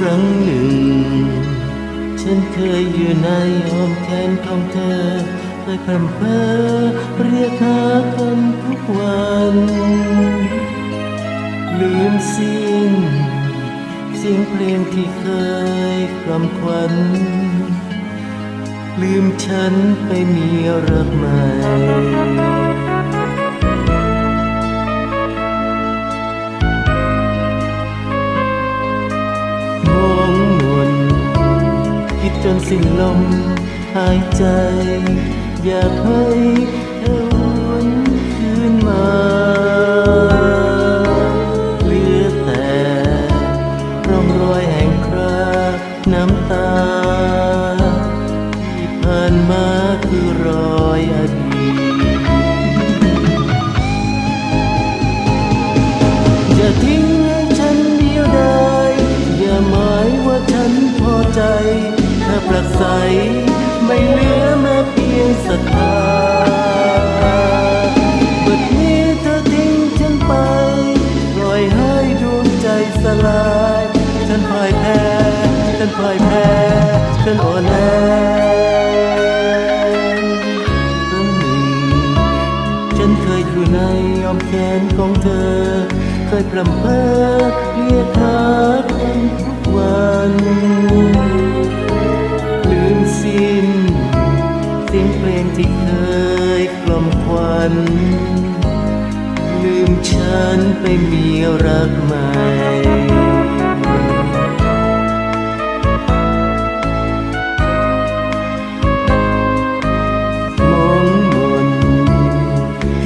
ครั้งหนึ่ง ฉันเคยอยู่ในอ้อมแขนของเธอเคยพรำเพ้อเรียกหากันทุกวัน ลืมสิ้นเสียงเพลงที่เคยกล่อมควัน ลืมฉันไปมีรักใหม่ จนสิ้นลมหายใจ อยากให้เธอวนคืนมาเหลือแต่ร่องรอยแห่งคราน้ำตาายแพ้ ฉันพ่ายแพ้ ฉันอ่อนแอครั้งหนึ่ง ฉันเคยอยู่ในอ้อมแขนของเธอ เคยพรำเพ้อเรียกหากันทุกวันลืมสิ้นเสียงเพลงที่เคยกล่อมควันลืมฉันไปมีรักใหม่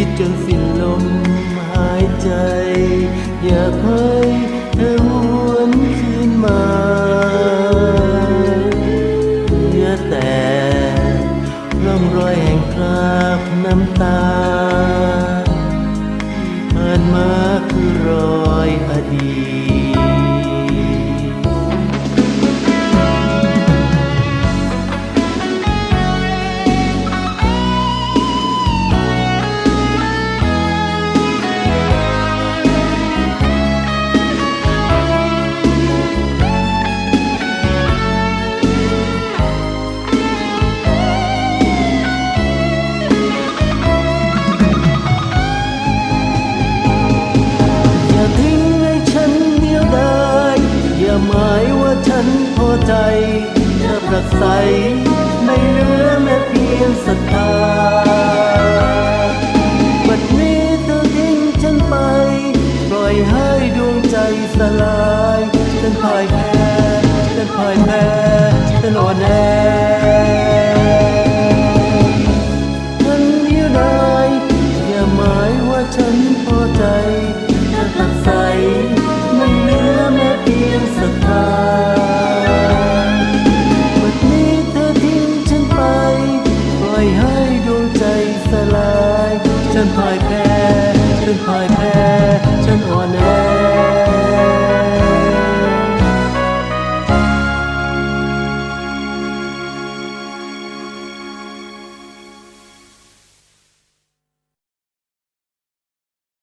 คิดจนสิ้นลมหายใจ อย่าเพ้อ ถ้ารักใส ไม่เหลือแม้เพียงศรัทธาบัดนี้เธอทิ้งฉันไป ปล่อยให้ดวงใจสลายฉันพ่ายแพ้ฉันพ่ายแพ้ ปล่